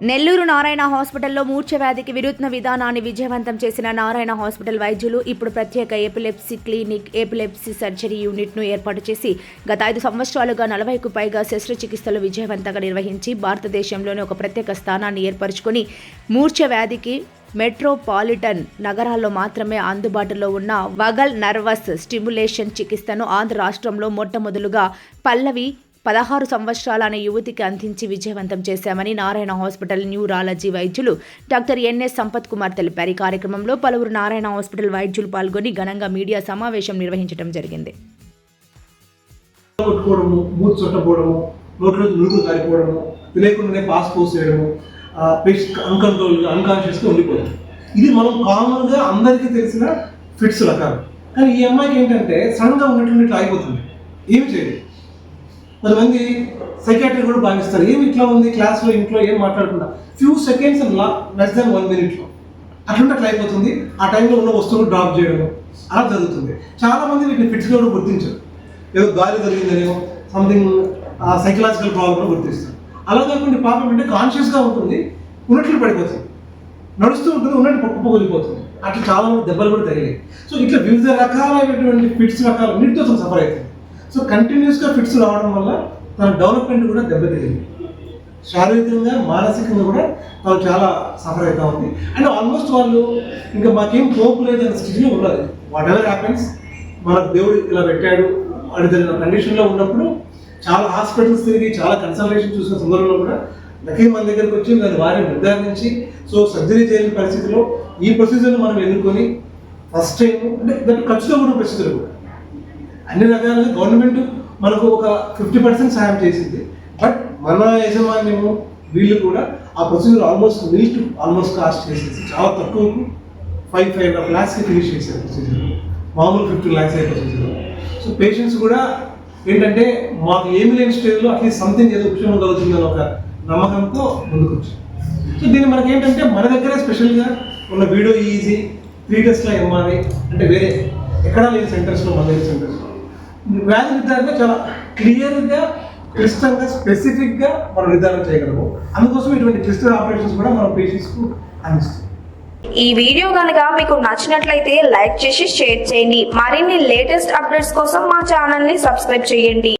నెల్లూరు నారాయణ హాస్పిటల్లో మూర్ఛ వ్యాధికి వినూత్న విధానాన్ని విజయవంతం చేసిన నారాయణ హాస్పిటల్ వైద్యులు ఇప్పుడు ప్రత్యేక ఎపిలెప్సీ క్లినిక్ ఎపిలెప్సీ సర్జరీ యూనిట్ను ఏర్పాటు చేసి గత ఐదు సంవత్సరాలుగా నలభైకు పైగా శస్త్రచికిత్సలు విజయవంతంగా నిర్వహించి భారతదేశంలోనే ఒక ప్రత్యేక స్థానాన్ని ఏర్పరచుకొని మూర్ఛ వ్యాధికి మెట్రోపాలిటన్ నగరాల్లో మాత్రమే అందుబాటులో ఉన్న వగల్ నర్వస్ స్టిమ్యులేషన్ చికిత్సను ఆంధ్ర రాష్ట్రంలో మొట్టమొదలుగా పల్లవి పదహారు సంవత్సరాల అనే యువతికి అందించి విజయవంతం చేశామని నారాయణ హాస్పిటల్ న్యూరాలజీ వైద్యులు డాక్టర్ ఎన్ఎస్ సంపత్ కుమార్ తెలిపారు. ఈ కార్యక్రమంలో పలువురు నారాయణ హాస్పిటల్ వైద్యులు పాల్గొని ఘనంగా మీడియా సమావేశం నిర్వహించడం జరిగింది. కొట్టుకోవడము మూతి చుట్టపోవడము నోట్లో నురుగు కారిపోవడము తెలియకుండానే పాస్ పోస్ చేయడము పేషెంట్ అన్కంట్రోల్ అన్కాన్షియస్గా ఉండిపోవడం ఇది మనం కామన్గా అందరికీ తెలిసిన ఫిట్స్ రకాలు. కానీ ఈ అమ్మాయికి ఏంటంటే సడన్గా ఉన్నటువంటి ఆగిపోతుంది. ఏమి చేయదు కొంతమంది సైకాట్రీ కూడా భావిస్తారు. ఏమి ఇట్లా ఉంది? క్లాస్లో ఇంట్లో ఏం మాట్లాడకుండా few seconds less than one మినిట్లో అట్లుంటే అట్లా అయిపోతుంది. ఆ టైంలో ఉన్న వస్తువులు డ్రాప్ చేయడం అలా జరుగుతుంది. చాలా మంది వీటిని ఫిట్స్గా కూడా గుర్తించరు. ఏదో గాలి జరిగిందనేమో సంథింగ్ సైకలాజికల్ ప్రాబ్లమ్ గుర్తిస్తారు. అలా కాకుండా పాపం అంటే కాన్షియస్గా ఉంటుంది ఉన్నట్లు పడిపోతుంది. నడుస్తూ ఉంటుంది ఉన్నట్టు పప్పు అట్లా చాలా మంది దెబ్బలు కూడా తగిలాయి. సో ఇట్లా వివిధ రకాలైనటువంటి ఫిట్స్ రకాలు అన్నిటితో సఫర్ అవుతుంది సో కంటిన్యూస్గా ఫిట్స్ రావడం వల్ల తన డెవలప్మెంట్ కూడా దెబ్బతింది శారీరకంగా మానసికంగా కూడా తను చాలా సఫర్ అవుతూ ఉంది. అండ్ ఆల్మోస్ట్ వాళ్ళు ఇంకా మాకేం హోప్ లేదన్న స్థితిలో ఉండాలి వాట్ ఎవర్ హ్యాపెన్స్ మనకు దేవుడు ఇలా పెట్టాడు అని జరిగిన కండిషన్లో ఉన్నప్పుడు చాలా హాస్పిటల్స్ తిరిగి చాలా కన్సల్టేషన్ చూసిన సందర్భంలో కూడా లక్కీ మన దగ్గరికి వచ్చి దాని వారిని నిర్ధారించి సో సర్జరీ చేయని పరిస్థితిలో ఈ ప్రొసీజర్ని మనం ఎదుర్కొని ఫస్ట్ టైం అంటే దాంట్లో ఖర్చుతో కూడిన ప్రొసీజర్ కూడా. అన్ని రకాలుగా గవర్నమెంట్ మనకు ఒక ఫిఫ్టీ పర్సెంట్ సాయం చేసింది. బట్ మన యజమాన్యము వీళ్ళు కూడా ఆ procedure almost mil to almost cost చేసేసి చాలా తక్కువకు ఫైవ్ ఫైవ్ అండ్ హాఫ్ ల్యాక్స్కి ఫినిష్ చేశారు ప్రొసీజర్. మామూలు ఫిఫ్టీ ల్యాక్స్ అయ్యే ప్రొసీజర్. సో పేషెంట్స్ కూడా ఏంటంటే మాకు ఏమి లేని స్టేజ్లో అట్లీస్ట్ సంథింగ్ ఏదో ఉపశమనం అని ఒక నమ్మకంతో ముందుకు వచ్చాం సో దీన్ని మనకి ఏంటంటే మన దగ్గరే స్పెషల్గా ఉన్న వీడియో ఈజీ త్రీ టెస్ట్ల ఎంఆర్ఐ అంటే వేరే ఎక్కడా లేని సెంటర్స్లో మన దగ్గర సెంటర్స్లో వ్యాధి నిర్ధారణ చాలా క్లియర్గా క్లిష్టంగా స్పెసిఫిక్గా మనం నిర్ధారణ చేయగలము. అందుకోసం ఇటువంటి క్లిస్టర్ ఆపరేషన్స్ కూడా మన పేషెంట్స్కు అందిస్తుంది ఈ వీడియో కనుక మీకు నచ్చినట్లయితే లైక్ చేసి షేర్ చేయండి. మరిన్ని లేటెస్ట్ అప్డేట్స్ కోసం మా ఛానల్ని సబ్స్క్రైబ్ చేయండి.